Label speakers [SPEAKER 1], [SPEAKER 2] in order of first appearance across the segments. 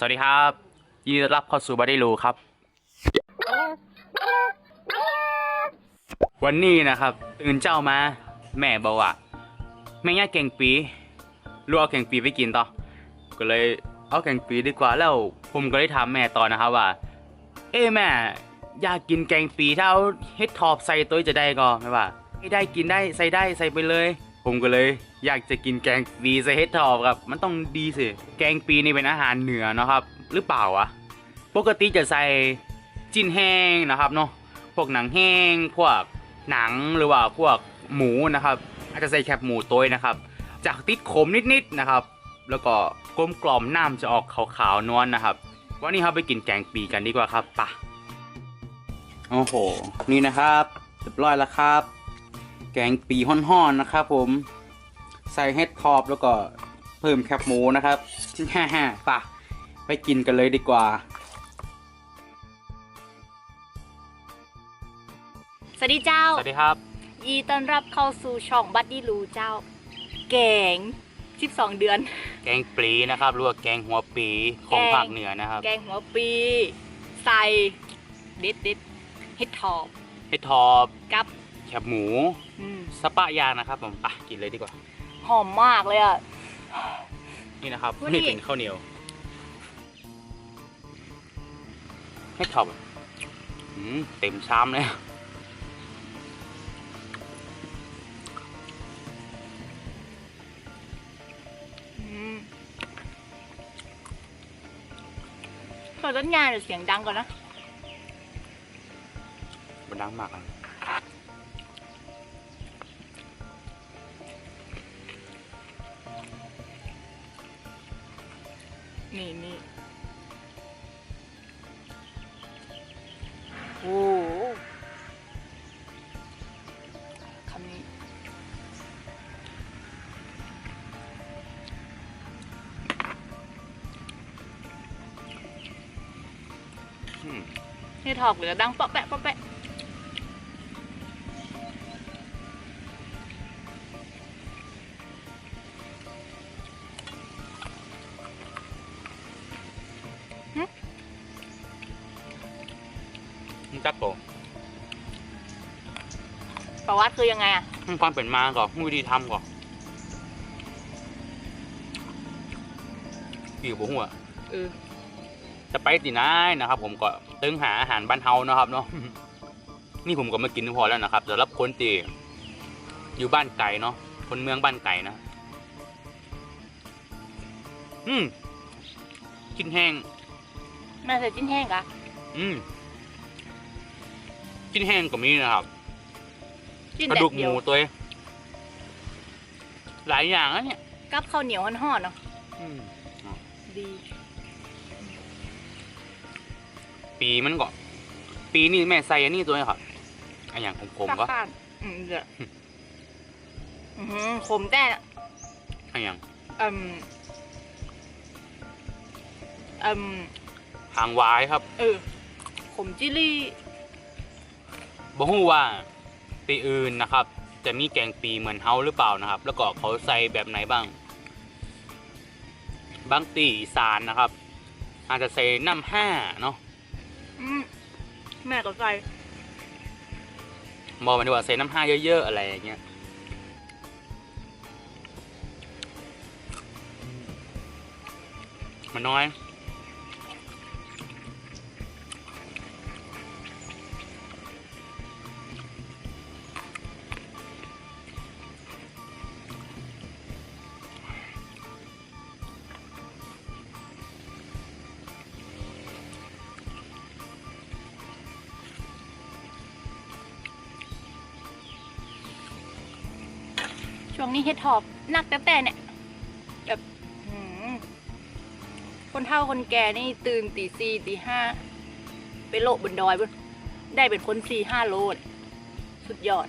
[SPEAKER 1] สวัสดีครับ ยินดีต้อนรับเข้าสู่บัดดี้รูครับ วันนี้นะครับ ตื่นเจ้ามา แม่บอกว่าแม่ย่าเก่งปีลูกเอาเก่งปีไปกินต่อก็เลยเอาเก่งปีดีกว่าแล้วผมก็เลยถามแม่ต่อนะครับว่า เอ้แม่ อยากกินแกงปีถ้าเอาเฮ็ดทอบใส่ตัวจะได้ก็ไม่ว่าได้กินได้ใส่ได้ใส่ไปเลย ผมก็เลยอยากจะกินแกงปีใส่เฮ็ดทอบครับ มันต้องดีสิ แกงปีนี่เป็นอาหารเหนือนะครับ หรือเปล่าวะ ปกติจะใส่จิ้นแห้งนะครับเนาะ พวกหนังแห้ง พวกหนังหรือว่าพวกหมูนะครับ อาจจะใส่แคบหมูตัวนะครับ จากติดขมนิดๆนะครับ แล้วก็กลมกล่อมน้ำจะออกขาวๆนวลนะครับ วันนี้เราไปกินแกงปีกันดีกว่าครับปะโอ้โห นี่นะครับเรียบร้อยแล้วครับ กงปีห่อนๆนะครับผมใส่เห็ดทอบแล้วก็เพิ่มแคบหมูนะครับฮ่าๆปะไปกินกันเลยดีกว่า
[SPEAKER 2] สวัสดีเจ้า
[SPEAKER 1] สวัสดีครับ
[SPEAKER 2] ยีต้อนรับเข้าสู่ช่องบัดดี้รูเจ้า แกง 12 เดือน
[SPEAKER 1] แกงปลีนะครับหรือว่าแกงหัวปีของ
[SPEAKER 2] แกง
[SPEAKER 1] ภาคเหนือนะครับ
[SPEAKER 2] แกงหัวปี ใส่เด็ดเด็ดเฮ็ดทอบ
[SPEAKER 1] เห็ดทอบ
[SPEAKER 2] กับ
[SPEAKER 1] แคบหมู
[SPEAKER 2] อืม
[SPEAKER 1] สปะยางนะครับผมอะกินเลยดีกว่า
[SPEAKER 2] หอมมากเลยอะ
[SPEAKER 1] นี่นะครับ
[SPEAKER 2] วันนี้
[SPEAKER 1] นี่เป็นข้าวเหนียวเห็ดทอบอืมเต็มชามเลย
[SPEAKER 2] อืมขอต้นยางเดี๋ยวเสียงดังก่อนนะ
[SPEAKER 1] มันดังมากเล
[SPEAKER 2] นี่นี่โอ้โหคำนี้
[SPEAKER 1] อืม
[SPEAKER 2] นี่ถอกเหลือดังเปาะแปะเปาะแปะ
[SPEAKER 1] นี่จักโก
[SPEAKER 2] ประวัติคือยังไงอะ
[SPEAKER 1] อืมความเป็นมาก่อนวิธีทำก่อนอยู่บนหัว
[SPEAKER 2] เออ
[SPEAKER 1] จะไปตีนายนะครับ ผมก็ตึงหาอาหารบ้านเฮานะครับเนาะนี่ผมก็มากินพอแล้วนะครับสำหรับคนที่อยู่บ้านไก่เนาะคนเมืองบ้านไก่นะอืมกินแห้ง
[SPEAKER 2] แม่ใส่จิ้นแห้งกะ
[SPEAKER 1] อืม กินแห้งก็มีนะครับ
[SPEAKER 2] จิ้น
[SPEAKER 1] กระ
[SPEAKER 2] แด
[SPEAKER 1] ดู
[SPEAKER 2] ด
[SPEAKER 1] กห
[SPEAKER 2] เดียว
[SPEAKER 1] มูตัวเองหลายอย่างนะเนี่ย
[SPEAKER 2] กับข้าวเหนียวห่อนๆเนาะ
[SPEAKER 1] อืม
[SPEAKER 2] ดี
[SPEAKER 1] ปีมันก็ปีนี่แม่ใส่อันนี้ตัวนี้ครับอันอย่างของผมก็
[SPEAKER 2] ข้านอืมเดี๋ยวอือหือขมแต่
[SPEAKER 1] อันอย่าง
[SPEAKER 2] อืมอืม
[SPEAKER 1] หางวายครับ
[SPEAKER 2] เออขมจิลี่
[SPEAKER 1] บ่ฮู้ว่าปีอื่นนะครับ จะมีแกงปีเหมือนเฮาหรือเปล่านะครับ แล้วก็เขาใส่แบบไหนบ้าง บางตีอีสานนะครับ อาจจะใส่น้ำห้าเนาะ
[SPEAKER 2] อืมแม่ก็ใส่
[SPEAKER 1] บอกมันว่าใส่น้ำห้าเยอะๆอะไรอย่างเงี้ยมันน้อย
[SPEAKER 2] ช่วงนี้เฮ็ดทอบหนักแต่แต่เนี่ยแบบหืมคนเฒ่าคนแก่นี่ตื่นตีสี่ตีห้าไปโลบบนดอยบนได้เป็นคนสี่ห้าโลดสุดยอด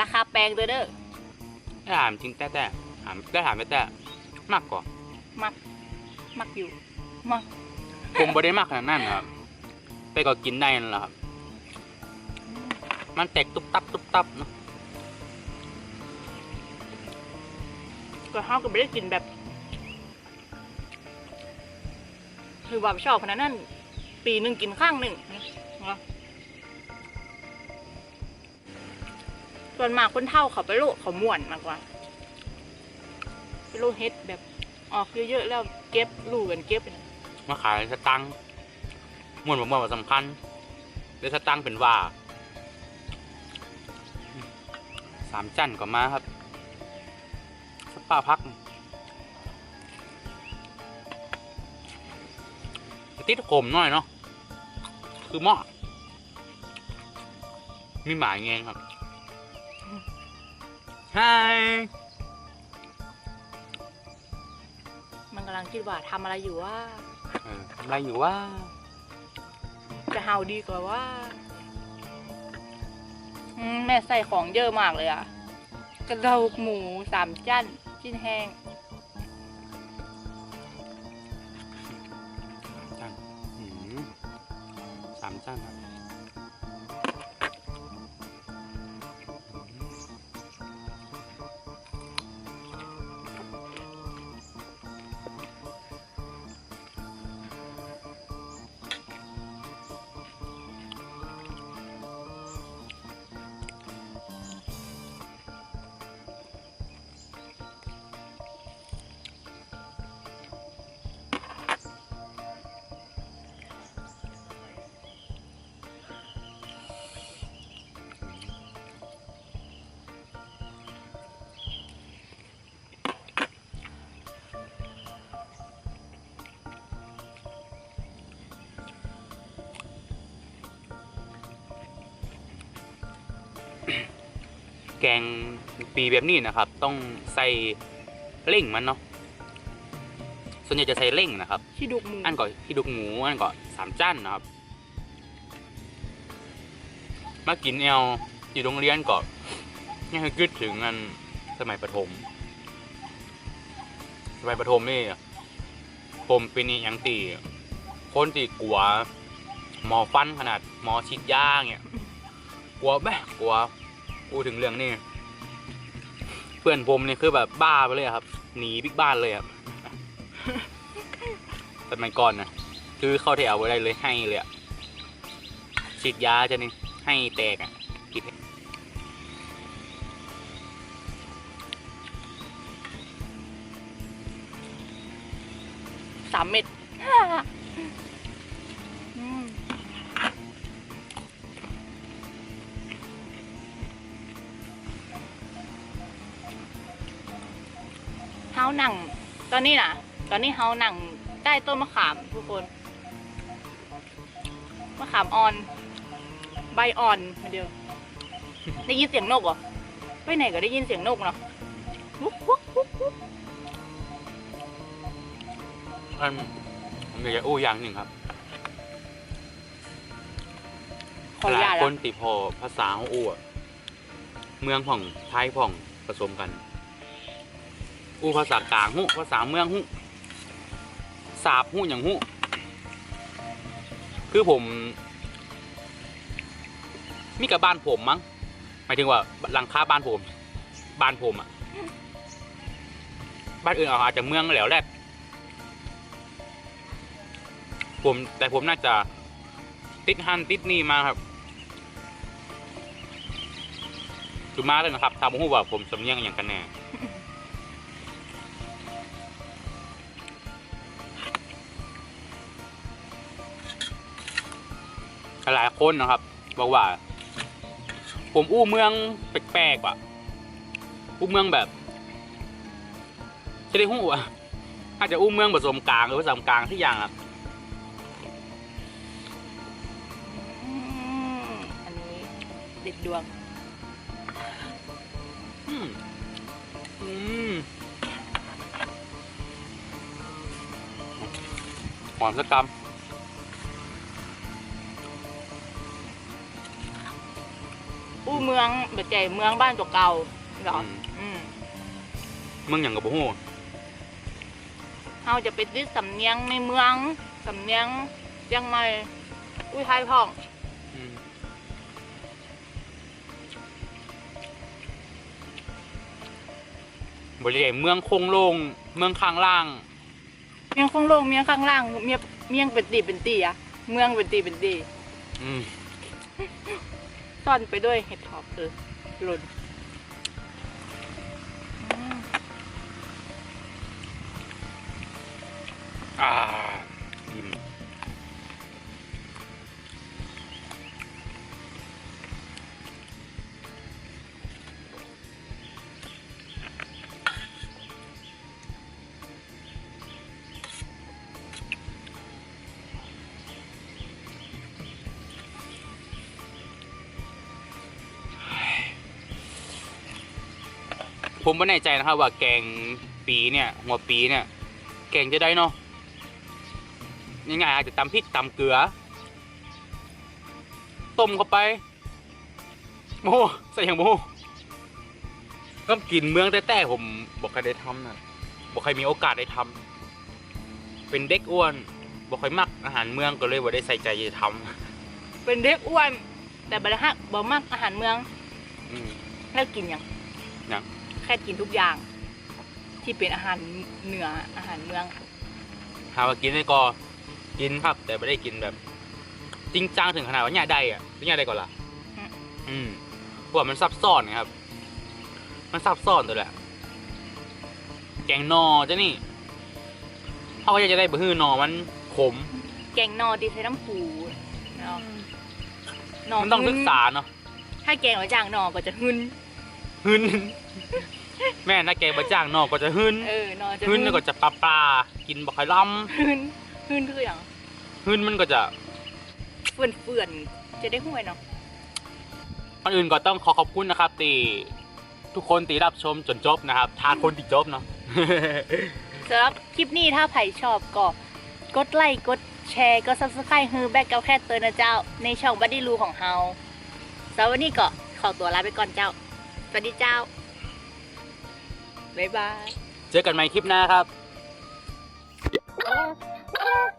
[SPEAKER 2] ราคาแปลงตัวเด้อ
[SPEAKER 1] ถ้าถามจริงแต่แต่ถามได้ถามแต่แต่มากกว่า
[SPEAKER 2] มัก มักอยู่มัก
[SPEAKER 1] ผมบ่ได้มากขนาดนั้นนะครับแต่ก็กินได้นั่นแหละครับ มันแตกตุบตับตุบตับเนาะ
[SPEAKER 2] ก็เฮาก็ไม่ได้กินแบบคือว่าชอบขนาดนั้น ปีหนึ่งกินข้างหนึ่งนะส่วนมากคนเท่าเขาไปโลดเขาม่วนมากกว่าไปโลดเฮ็ดแบบออกเยอะๆแล้วเก็บลูกกันเก็บไปน
[SPEAKER 1] มาขายสตังค์ม่วนผมว่าสำคัญได้สตังค์เป็นว่า สามจันก็มาครับ ปาพัก ติดขมหน่อยเนาะ คือหม้อมีหมายเงงครับไฮ
[SPEAKER 2] มันกำลังคิดว่าทำอะไรอยู่ว่า
[SPEAKER 1] เออทำอะไรอยู่ว่า
[SPEAKER 2] จะเฮาดีกว่าว่าอืมแม่ใส่ของเยอะมากเลยอะ กระดูกหมูสามจั่น กินแห้ง
[SPEAKER 1] จันสามจานครับ งปีแบบนี้นะครับ ต้องใส่เล่งมันเนาะส่วนใหญ่จะใส่เล่งนะครับ
[SPEAKER 2] ที่ดุกหมู
[SPEAKER 1] อันก่อนที่ดุกหมูอันก่อนสามจันนะครับ มากินแอลที่โรงเรียนก่อนยังให้กึดถึงอันสมัยประถม สมัยประถมนี่ผมเป็นอหย่างตีคนตีกลัวหมอฟันขนาดหมอฉีดยาเงี้ยกลัวแม่กลัว พูดถึงเรื่องนี้เพื่อนผมนี่คือแบบบ้าไปเลยครับ หนีบิ๊กบ้านเลยครับสมัยก่อนนะคือเข้าแถวไว้ได้เลยให้เลยอะฉีดยาจะนี่ให้แตกอะกิน
[SPEAKER 2] สามเม็ดาหนังตอนนี้นะตอนนี้เฮาหนังใต้ต้นมะขามทุกคน มะขามอ่อน ใบอ่อนมาเดียว ได้ยินเสียงนกเหรอ ไปไหนก็ได้ยินเสียงนกเนาะวุ๊กวุ๊กวุ๊กวุ๊ก
[SPEAKER 1] อันผมอยากจะอู้อย่างหนึ่งครับ
[SPEAKER 2] ขออนุ
[SPEAKER 1] ห
[SPEAKER 2] ญา
[SPEAKER 1] ลา
[SPEAKER 2] ต
[SPEAKER 1] ย
[SPEAKER 2] แล้
[SPEAKER 1] ค
[SPEAKER 2] วน
[SPEAKER 1] ติพอภาษาของอู้อะเมืองผ่องไทยผ่องผสมกัน อู้ภาษากลางหู้ภาษาเมืองหู้สาบหู้อย่างหู้คือผม มีกับบ้านผมมั้งหมายถึงว่าหลังคาบ้านผม บ้านผมอะบ้านอื่นอาจจะเมืองแล้วแหละผมแต่ผมน่าจะติดฮันติดนี่มาครับคือมาเลยนะครับทำหูว่าผมสำเนียงอย่างกันแน่ คนนะครับ บอกว่า ผมอู้เมืองแปลกๆว่ะอู้เมืองแบบ จะได้หู้อะอาจจะอู้เมืองผสมกลางหรือผสมกลางที่อย่างอะ
[SPEAKER 2] อืมอันนี้เด็ดดวง
[SPEAKER 1] อืมอืมหอมสักก
[SPEAKER 2] อู้ เมืองแบบใจเมืองบ้านตัวเก่าำเหรอ
[SPEAKER 1] อืม
[SPEAKER 2] อืม
[SPEAKER 1] เมืองอย่างกับหู้
[SPEAKER 2] เราจะไปติดสำเนียงในเมืองสำเนียงเชียังไม่อุ้ยไทยพ่อง
[SPEAKER 1] อืมบริเวณเมืองโคงโลงเมืองข้างล่าง
[SPEAKER 2] เมียงคงโลงเมียงข้างล่างเมียเมี่ยงเป็นตีเป็นตีอะเมืองเป็นตีเป็นตี
[SPEAKER 1] อืม
[SPEAKER 2] ซ่อนไปด้วยเห็ดหอบเออหล่น
[SPEAKER 1] ผมไม่แน่ใจนะครับว่าแกงปีเนี่ยหัวปีเนี่ย แกงจะได้เนาะยังไงอาจจะตำพริกตำเกลือ ต้มเข้าไปโมใส่อย่างโมก็กินเมืองแต่แต่ผมบอกใครได้ทำนะบอกใครมีโอกาสได้ทำเป็นเด็กอ้วนบอกใครมักอาหารเมืองก็เลยว่าได้ใส่ใจจะท
[SPEAKER 2] เป็นเด็กอ้วน แต่บรรฮักบ่มักอาหารเมืองำ
[SPEAKER 1] อืม
[SPEAKER 2] แล้วกินอย่าง
[SPEAKER 1] หยัง
[SPEAKER 2] แค่กินทุกอย่าง ที่เป็นอาหารเหนืออาหารเมือง
[SPEAKER 1] หาว่ากินได้ก็กินครับ แต่ไม่ได้กินแบบ จริงจังถึงขนาดว่าเนี่ยได้อะเนี่ยได้ก่อนล่ะ
[SPEAKER 2] อืม
[SPEAKER 1] อืมเพราะว่ามันซับซ้อนนะครับ มันซับซ้อนตัวแหละ แกงนอจ้ะนี่เขาก็อยากจะได้บะฮื้อนอมันขม
[SPEAKER 2] แกงนอดีใส่น้ำปูเนาะน
[SPEAKER 1] มันต้อง
[SPEAKER 2] หึ
[SPEAKER 1] ศึกษาเนาะ
[SPEAKER 2] ถ้าแกงไว้จ้างนอก็จะหึน
[SPEAKER 1] หึน แม่นะแกงบะจ้างนอก็จะหึน
[SPEAKER 2] เออนอจะ
[SPEAKER 1] หึนแล้วก็จะปลาปลากินบะคอยล้
[SPEAKER 2] หึนหึนคืออย่างำ
[SPEAKER 1] หึนมันก็จะ
[SPEAKER 2] เฟื่อนเฟื่อนๆจะได้ห่วยเนาะ
[SPEAKER 1] ก่อนอื่นก็ต้องขอขอบคุณนะครับตีทุกคนตีรับชมจนจบนะครับทาคนตีจบเนาะ
[SPEAKER 2] สำหรับคลิปนี้ถ้าใครชอบก็กดไลค์กดแชร์ก็ซับสไครต์ฮือแบ็กเกาแค่เตอร์นะเจ้า ในช่องบัดดี้รูของเฮาสำหรับวันนี้ก็ขอตัวลาไปก่อนเจ้าสวัสดีเจ้า บ๊ายบาย
[SPEAKER 1] เจอกันใหม่คลิปหน้าครับ Thank.